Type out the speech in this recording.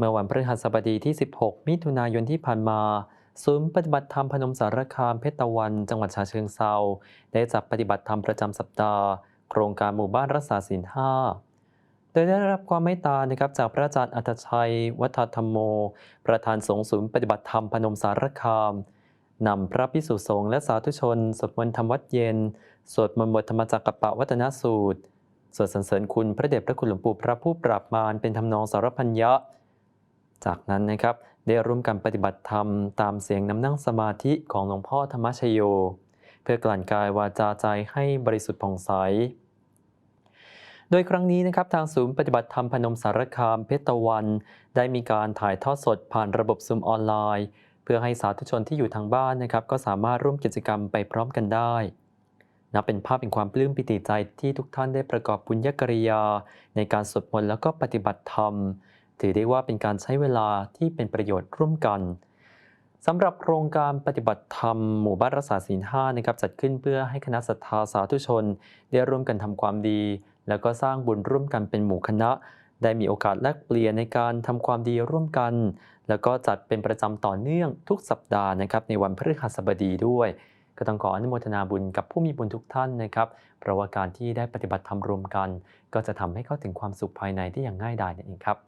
เมื่อวันพฤหัสบดีที่ 16 มิถุนายนที่ผ่านมาศูนย์ปฏิบัติธรรมพนมสารคามเพชรตะวัน จังหวัดฉะเชิงเซาได้จัดปฏิบัติธรรมประจำสัปดาห์ โครงการหมู่บ้านรักษาศีลห้าโดยได้รับความเมตตานะครับจากพระอาจารย์อัตชัย วัฒธรรมโม ประธานสงฆ์ศูนย์ปฏิบัติธรรมพนมสารคามนำพระพิสุสงฆ์และสาธุชนสวดมนต์ธรรมวัดเย็น สวดมนต์บทธรรมจักรปะวัตนสูตร สวดสรรเสริญคุณพระเดชพระคุณหลวงปู่พระผู้ปราบมารเป็นทำนองสารพันยะ จากนั้นนะครับได้ร่วมกันปฏิบัติธรรมตามเสียงน้ำนั่งสมาธิของหลวงพ่อธรรมชโย เพื่อกลั่นกายวาจาใจให้บริสุทธิ์ผ่องใส โดยครั้งนี้นะครับทางศูนย์ปฏิบัติธรรมพนมสารคามเพชรตะวัน ได้มีการถ่ายทอดสดผ่านระบบซูมออนไลน์ เพื่อให้สาธุชนที่อยู่ทางบ้านนะครับก็สามารถร่วมกิจกรรมไปพร้อมกันได้นับเป็นภาพเป็นความปลื้มปิติใจที่ทุกท่านได้ประกอบบุญญกริยา ในการสวดมนต์แล้วก็ปฏิบัติธรรม ถือได้ว่าเป็นการใช้เวลาที่เป็นประโยชน์ร่วมกันสำหรับโครงการปฏิบัติธรรมหมู่บ้านรักษาศีลห้านะครับจัดขึ้นเพื่อให้คณะศรัทธาสาธุชน ได้ร่วมกันทำความดี แล้วก็สร้างบุญร่วมกันเป็นหมู่คณะ ได้มีโอกาสแลกเปลี่ยนในการทำความดีร่วมกัน แล้วก็จัดเป็นประจำต่อเนื่องทุกสัปดาห์นะครับในวันพฤหัสบดีด้วย ก็ต้องขออนุโมทนาบุญกับผู้มีบุญทุกท่านนะครับเพราะว่าการที่ได้ปฏิบัติธรรมรวมกัน ก็จะทำให้เข้าถึงความสุขภายในได้อย่างง่ายดายนั่นเองครับ